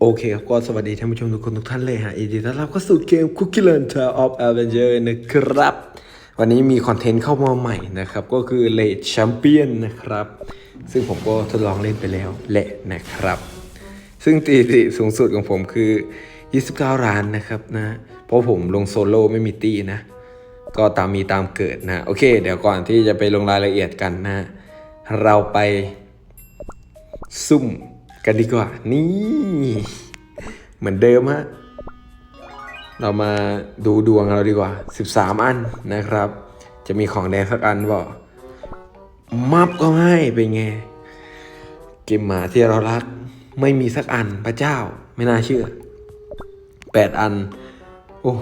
โอเคครับก็สวัสดีท่านผู้ชมทุกคนทุกท่านเลยฮะยินดีต้อนรับเข้าสู่เกม Cookie Run Tour of Avenger นะครับ วันนี้มีคอนเทนต์เข้ามาใหม่นะครับ ก็คือ Late Champion นะครับ ซึ่งผมก็ทดลองเล่นไปแล้วแหละนะครับ ซึ่งตีติสูงสุดของผมคือ 29ล้านนะครับนะ เพราะผมลงโซโล่ไม่มีตีนะ ก็ตามมีตามเกิดนะ โอเค เดี๋ยวก่อนที่จะไปลงรายละเอียดกันนะ เราไปซุ่ม กันดีกว่า นี่ เหมือนเดิมฮะ เรามาดูดวงเราดีกว่า 13 อันนะครับ จะมีของแดงสักอันบอกมับก็ให้เป็นไง เกมหมาที่เรารัก ไม่มีสักอันพระเจ้า ไม่น่าเชื่อ 8 อัน โอ้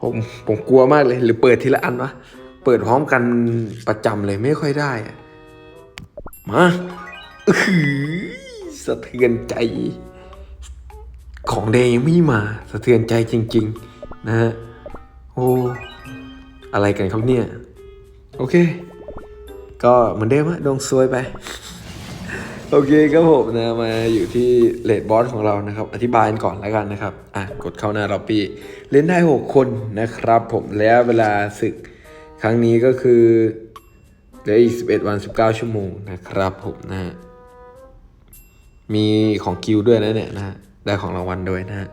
ผมผมกลัวมากเลย หรือเปิดทีละอันวะ เปิดพร้อมกันประจำเลยไม่ค่อยได้มาอื้อ สะเทือนใจ ของแดงยังไม่มาสะเทือนใจจริง ๆ นะฮะโอ้อะไรกันครับเนี่ย โอเค ก็เหมือนเดิมฮะดวงซวยไป โอเคครับผมนะ มาอยู่ที่เลดบอสของเรานะครับ อธิบายกันก่อนแล้วกันนะครับ อะ กดเข้าหน้าเราปี เล่นได้ 6 คนนะครับผมแล้วเวลาศึกครั้งนี้ก็คือเหลืออีก 11 วัน 19 ชั่วโมงนะครับผมนะฮะ มีของคิวด้วยนะเนี่ยนะฮะได้ของรางวัลด้วยนะฮะ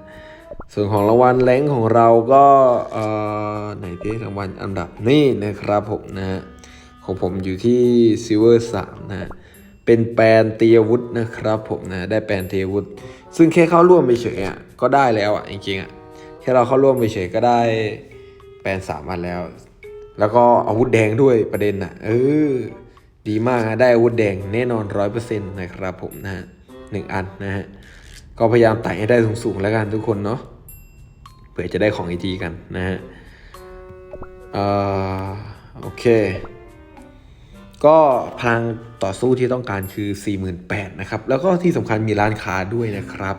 ส่วนของรางวัลแรงของเราก็เอ่อไหนที่รางวัลอันดับนี่นะครับผมนะฮะของผมอยู่ที่ซิลเวอร์สามนะฮะเป็นแปลนเตียวุฒนะครับผมนะได้แปลนเตียวุฒซึ่งแค่เข้าร่วมไปเฉยอะก็ได้แล้วอะจริงๆอะแค่เราเข้าร่วมไปเฉยก็ได้แปลนสามอันแล้ว แล้วก็อาวุธแดงด้วยประเด็นอะเออดีมากฮะได้อาวุธแดงแน่นอนร้อยเปอร์เซ็นต์นะครับผมนะฮะ หนึ่งอันนะฮะ ก็พยายามไต่ให้ได้สูงๆแล้วกันทุกคนเนาะ เผื่อจะได้ของไอจีกันนะฮะเอ่อโอเค ก็พลังต่อสู้ที่ต้องการคือ 48,000นะครับ แล้วก็ที่สำคัญมีร้านค้าด้วยนะครับ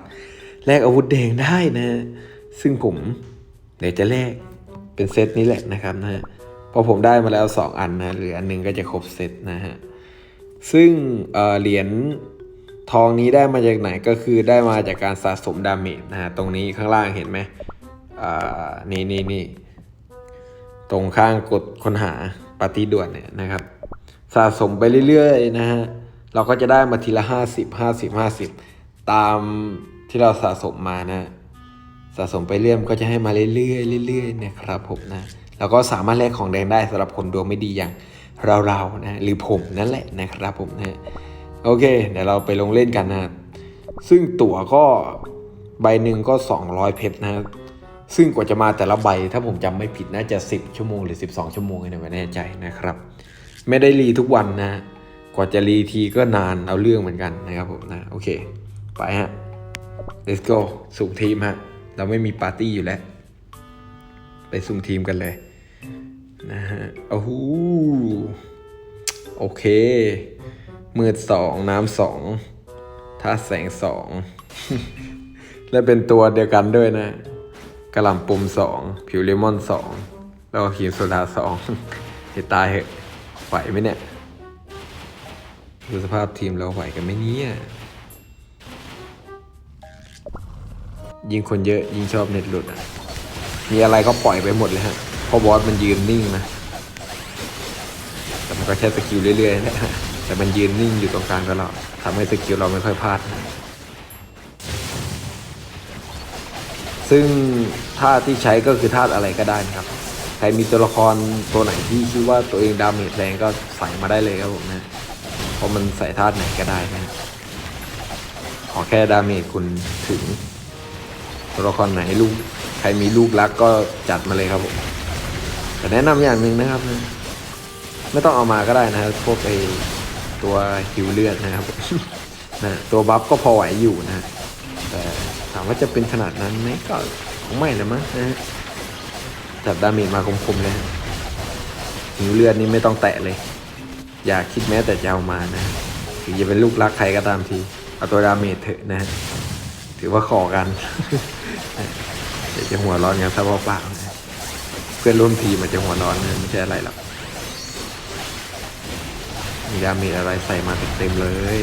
แลกอาวุธแดงได้นะ ซึ่งผมเดี๋ยวจะแลกเป็นเซตนี้แหละนะครับนะฮะพอผมได้มาแล้ว 2 อันนะเหลืออันหนึงก็จะครบเซตนะฮะ ซึ่งเหรียญ ทองนี้ได้มาจากไหนก็คือได้มาจากการสะสมดาเมจนะฮะตรงนี้ข้างล่างเห็นไหมอ่านี่นี่นี่ตรงข้างกดค้นหาปฏิด่วนเนี่ยนะครับ สะสมไปเรื่อยๆนะฮะเราก็จะได้มาทีละ 50 50 50 ตามที่เราสะสมมานะสะสมไปเรื่อยมันก็จะให้มาเรื่อยๆเรื่อยๆนะครับผมนะแล้วก็สามารถแลกของแดงได้สำหรับคนดวงไม่ดีอย่างเราๆนะหรือผมนั่นแหละนะครับผมนะ โอเค เดี๋ยวเราไปลงเล่นกันนะซึ่งตั๋วก็ใบหนึ่งก็ 200 เพชรนะซึ่งกว่าจะมาแต่ละใบถ้าผมจำไม่ผิดน่าจะ 10 ชั่วโมงหรือ 12 ชั่วโมงเนี่ยไม่แน่ใจนะครับ ไม่ได้รีทุกวันนะกว่าจะรีทีก็นานเอาเรื่องเหมือนกันนะครับผมนะโอเค ไปฮะ let's go สุ่มทีมฮะ เราไม่มีปาร์ตี้อยู่แล้ว ไปสุ่มทีมกันเลยนะฮะโอ้โหโอเค มืดสองน้ำสองท่าตุแสงสองและเป็นตัวเดียวกันด้วยนะกระหล่ำปุ่มสองผิวเลมอนสองแล้วก็ครีมโซดาสองให้ตายเหอะไหวไหมเนี่ยดูสภาพทีมเราไหวกันไหมเนี่ยยิงคนเยอะยิงชอบเน็ตหลุดอะมีอะไรก็ปล่อยไปหมดเลยฮะเพราะบอสมันยืนนิ่งนะแต่มันก็แค่สกิลเรื่อยๆนะ แต่มันยืนนิ่งอยู่ตรงกลางตลอดทำให้สกิลเราไม่ค่อยพลาด ซึ่งธาที่ใช้ก็คือธาอะไรก็ได้นะครับ ใครมีตัวละครตัวไหนที่คิดว่าตัวเองดาเมจแรงก็ใส่มาได้เลยครับผมนะ เพราะมันใส่ธาไหนก็ได้นะ ขอแค่ดาเมจคุณถึง ตัวละครไหนลูก ใครมีลูกรักก็จัดมาเลยครับผม แต่แนะนำอย่างหนึ่งนะครับนะไม่ต้องเอามาก็ได้นะครับพวกไอ ตัวหิวเลือดนะครับนะตัวบัฟก็พอไหวอยู่นะแต่ถามว่าจะเป็นขนาดนั้นไหมก็คงไม่นะมั้งนะฮะจับดาเมจมาคมๆเลยฮะหิวเลือดนี่ไม่ต้องแตะเลย อย่าคิดแม้แต่จะเอามานะถึงจะเป็นลูกรักใครก็ตามทีเอาตัวดาเมจเถอะนะถือว่าขอกันเดี๋ยวจะหัวร้อนกันซะเปล่าๆนะเพื่อนร่วมทีมมันจะหัวร้อนนะไม่ใช่อะไรหรอก มีดาเมจอะไรใส่มาเต็มๆเลย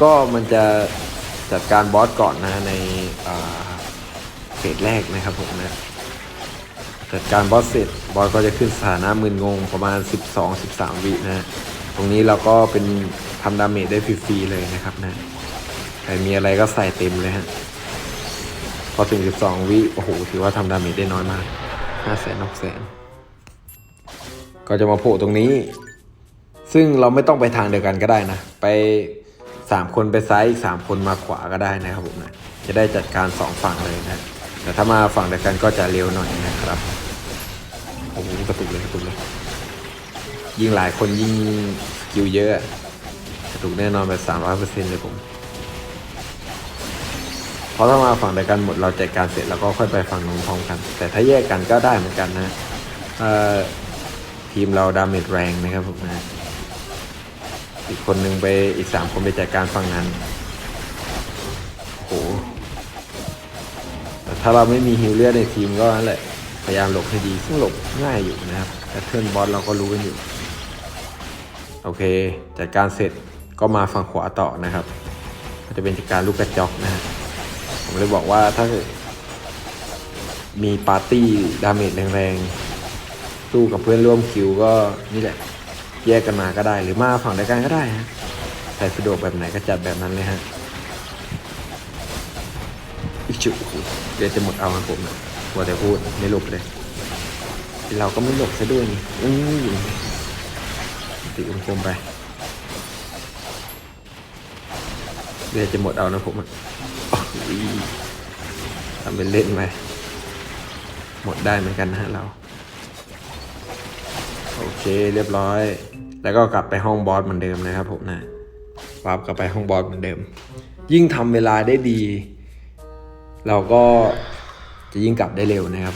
ก็มันจะจัดการบอสก่อนนะในเฟสแรกนะครับผมนะจัดการบอสเสร็จบอสก็จะขึ้นสถานะมึนงงประมาณ 12-13 วินะฮะตรงนี้เราก็เป็นทำดาเมจได้ฟรีๆเลยนะครับนะใครมีอะไรก็ใส่เต็มเลยฮะพอถึง 12 วิ โอ้โห ถือว่าทำดาเมจได้น้อยมาก5แสน6แสนก็จะมาโผล่ตรงนี้ ซึ่งเราไม่ต้องไปทางเดียวกันก็ได้นะ ไป 3 คนไปซ้ายอีก3คนมาขวาก็ได้นะครับผมนะ จะได้จัดการ 2 ฝั่งเลยนะ แต่ถ้ามาฝั่งเดียวกันก็จะเร็วหน่อยนะครับโอ้โหกระตุกเลยกระตุกเลย ยิ่งหลายคนยิ่งคิวเยอะ กระตุกแน่นอนแบบสามร้อยเปอร์เซ็นต์เลยผม เพราะถ้ามาฝั่งเดียวกันหมดเราจัดการเสร็จแล้วก็ค่อยไปฝั่งนู้นพร้อมกัน แต่ถ้าแยกกันก็ได้เหมือนกันนะ เอ่อทีมเราดาเมจแรงนะครับผมนะ อีกคนหนึ่งไปอีกสามคนไปจัดการฝั่งนั้นโอ้โหถ้าเราไม่มีฮิลเลียในทีมก็นั่นแหละ พยายามหลบให้ดี ซึ่งหลบง่ายอยู่นะครับแพทเทิร์นบอสเราก็รู้กันอยู่ โอเค จัดการเสร็จก็มาฝั่งขวาต่อนะครับก็จะเป็นจัดการลูกกระจอกนะฮะผมเลยบอกว่าถ้ามีปาร์ตี้ดาเมจแรงๆสู้กับเพื่อนร่วมคิวก็นี่แหละ แยกกันมาก็ได้ หรือมาฝั่งเดียวกันก็ได้ฮะใครสะดวกแบบไหนก็จัดแบบนั้นเลยฮะอีกจุดเดี๋ยวจะหมดเอาครับผมนะว่าแต่พูดไม่หลบเลย เราก็ไม่หลบซะด้วยนี่อือตีกลมๆไปเดี๋ยวจะหมดเอานะผมอะทำเป็นเล่นไปหมดได้เหมือนกันนะฮะเรา โอเคเรียบร้อย แล้วก็กลับไปห้องบอสเหมือนเดิมนะครับผมนะวาร์ปกลับไปห้องบอสเหมือนเดิม ยิ่งทำเวลาได้ดี เราก็จะยิ่งกลับได้เร็วนะครับ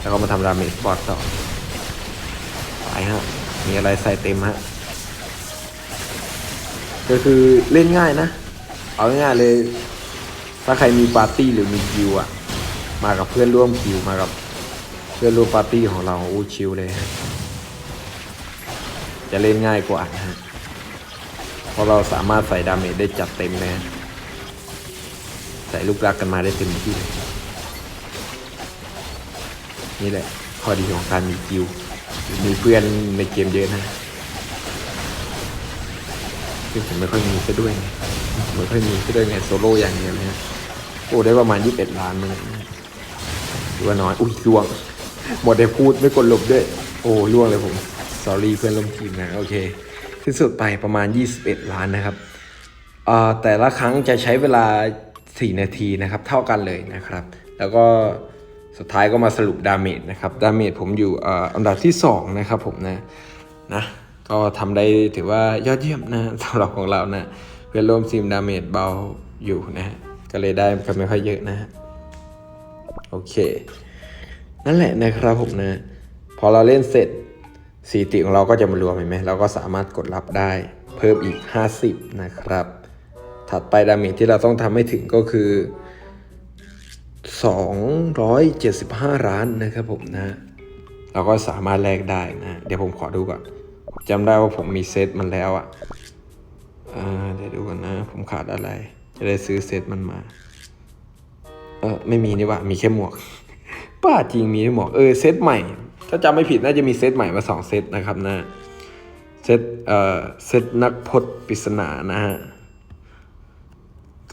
แล้วก็มาทำดาเมจบอสต่อไปฮะมีอะไรใส่เต็มฮะก็คือเล่นง่ายนะ เอาง่ายเลย ถ้าใครมีปาร์ตี้หรือมีคิวอะมากับเพื่อนร่วมคิวมากับเพื่อนร่วมปาร์ตี้ของเราอู้ชิลเลยฮะ จะเล่นง่ายกว่านะฮะเพราะเราสามารถใส่ดาเมจได้จัดเต็มเลยฮะใส่ลูกรักกันมาได้เต็มที่ นี่แหละข้อดีของการมีกิวมีเพื่อนในเกมเยอะนะซึ่งผมไม่ค่อยมีซะด้วยไม่ค่อยมีซะด้วยไงโซโล่อย่างเดียวเลยฮะโอ้ได้ประมาณ 21 ล้านมั้งถือว่าน้อย อุ้ยล่วง หมดได้พูดไม่กดหลบด้วย โอ้ล่วงเลยผม สอรี่เพื่อนร่วมทีมนะโอเคที่สุดไปประมาณ 21 ล้านนะครับแต่ละครั้งจะใช้เวลา 4 นาทีนะครับ เท่ากันเลยนะครับ แล้วก็สุดท้ายก็มาสรุปดาเมจนะครับดาเมจผมอยู่อันดับที่ 2 นะครับผมนะนะก็ทำได้ถือว่ายอดเยี่ยมนะสำหรับของเรานะเพื่อนร่วมทีมดาเมจเบาอยู่นะฮะก็เลยได้กันไม่ค่อยเยอะนะฮะโอเค นั่นแหละนะครับผมนะ พอเราเล่นเสร็จ สถิติของเราก็จะมารวมเห็นไหมเราก็สามารถกดรับได้เพิ่มอีก 50 นะครับ ถัดไปดาเมจที่เราต้องทำให้ถึงก็คือ 275 ล้านนะครับผมนะ เราก็สามารถแลกได้นะ เดี๋ยวผมขอดูก่อนจำได้ว่าผมมีเซตมันแล้วอะ่ะอ่าเดี๋ยวดูก่อนนะ ผมขาดอะไร จะได้ซื้อเซตมันมา เออไม่มีนี่ว่ามีแค่หมวกป้าจริงมีหมวก เออเซตใหม่ ถ้าจำไม่ผิดน่าจะมีเซตใหม่มาสองเซตนะครับนะเซตเอ่อเซตนักพจน์ปริศนานะฮะ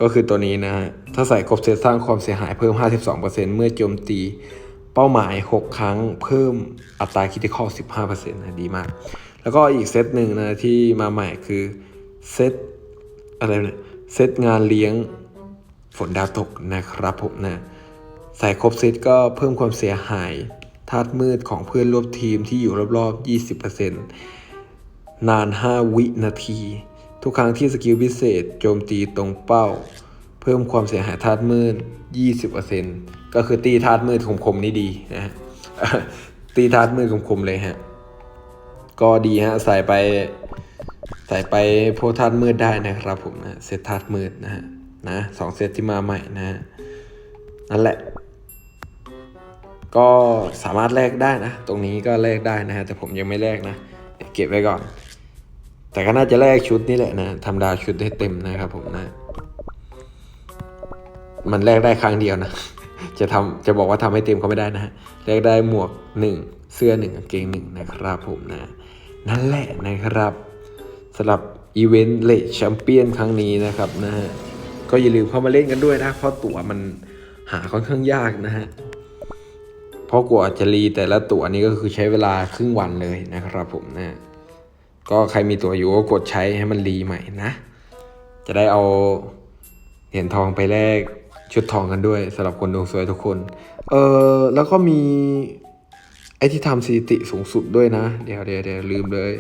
ก็คือตัวนี้นะฮะถ้าใส่ครบเซตสร้างความเสียหายเพิ่ม 52%เมื่อโจมตีเป้าหมาย 6 ครั้งเพิ่มอัตราคิดคอล15%นะดีมาก แล้วก็อีกเซตหนึ่งนะที่มาใหม่คือเซตอะไรเนี่ยเซตงานเลี้ยงฝนดาวตกนะครับผมนะใส่ครบเซตก็เพิ่มความเสียหายาตุมืดของเพื่อนร่วมทีมที่อยู่รอบๆ 20%นาน 5 วินาที ทุกครั้งที่สกิลพิเศษโจมตีตรงเป้า เพิ่มความเสียหายธาตุมืด 20%ก็คือตีธาตุมืดคมๆนี่ดีนะตีธาตุมืดคมๆเลยฮะ ก็ดีฮะ ใส่ไปใส่ไปโพธาตุมืดได้นะครับผมนะเซตธาตุมืดนะฮะนะสองเซตที่มาใหม่นะฮะนั่นแหละ ก็สามารถแลกได้นะ ตรงนี้ก็แลกได้นะฮะ แต่ผมยังไม่แลกนะเก็บไว้ก่อน แต่ก็น่าจะแลกชุดนี่แหละนะทำดาวชุดให้เต็มนะครับผมนะ มันแลกได้ครั้งเดียวนะ จะทำจะบอกว่าทำให้เต็มก็ไม่ได้นะฮะ แลกได้หมวกหนึ่งเสื้อหนึ่งกางเกงหนึ่งนะครับผมนะ นั่นแหละนะครับสำหรับอีเวนต์เลดแชมเปี้ยนครั้งนี้นะครับนะฮะ ก็อย่าลืมเข้ามาเล่นกันด้วยนะ เพราะตั๋วมันหาค่อนข้างยากนะฮะ ราะกว่าจะรีแต่ละตั๋วนี้ก็คือใช้เวลาครึ่งวันเลยนะครับผมนะก็ใครมีตั๋วอยู่ก็กดใช้ให้มันรีใหม่นะ จะได้เอาเหรียญทองไปแลกชุดทองกันด้วยสำหรับคนดวงสวยทุกคน เออแล้วก็มีไอ้ที่ทำสถิติสูงสุดด้วยนะ เดี๋ยวเดี๋ยวเดี๋ยวลืมเลย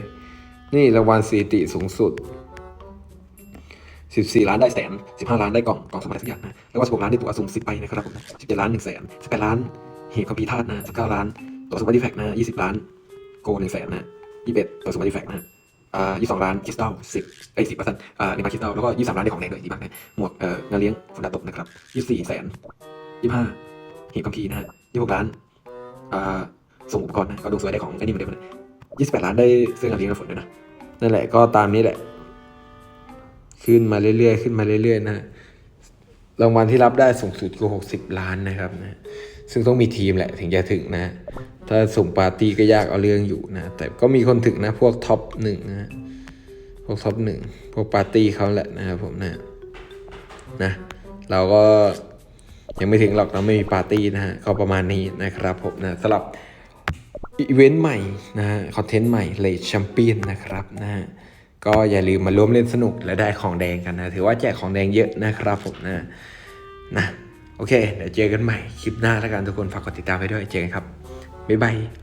นี่รางวัลสถิติสูงสุด14 ล้านได้แสน 15 ล้านได้กล่องกล่องสมัยสักอย่างนะ แล้วก็16ล้านได้ตั๋วสูง10ไปนะครับผม17ล้าน1แสน18ล้าน เหีบคัมภีร์ธาตุนะ19ล้านตัวสมัยดีแฟกนะ20ล้าน โก1แสนนะ21ตั๋วสมัยดีแฟกนะอ่า22ล้านคริสตัล10ไอ้10เปอร์เซ็นต์อ่าในมาคริสตัลแล้วก็23ล้านได้ของแดงด้วยดีมากนะหมวกเอ่องานเลี้ยงฝนดาตกนะครับ24แสน25หีบคัมภีร์นะฮะ26ล้านอ่าส่งอุปกรณ์นะก็ดวงสวยได้ของไอ้นี่เหมือนเดิมเลย28ล้านได้เสื้องานเลี้ยงฝนด้วยนะนั่นแหละก็ตามนี้แหละ ขึ้นมาเรื่อยๆขึ้นมาเรื่อยๆนะรางวัลที่รับได้สูงสุดคือหกสิบล้านนะครับนะ ซึ่งต้องมีทีมแหละถึงจะถึงนะ ถ้าส่งปาร์ตี้ก็ยากเอาเรื่องอยู่นะ แต่ก็มีคนถึงนะพวกท็อปหนึ่งนะพวกท็อปหนึ่งพวกปาร์ตี้เขาแหละนะครับผมนะนะ เราก็ยังไม่ถึงหรอกเราไม่มีปาร์ตี้นะฮะก็ประมาณนี้นะครับผมนะสำหรับอีเวนต์ใหม่นะฮะคอนเทนต์ใหม่เลดแชมเปี้ยนนะครับนะฮะก็อย่าลืมมาร่วมเล่นสนุกและได้ของแดงกันนะ ถือว่าแจกของแดงเยอะนะครับผมนะนะ โอเค เดี๋ยวเจอกันใหม่คลิปหน้าแล้วกันทุกคนฝากกดติดตามไปด้วยเจอกันครับบ๊ายบาย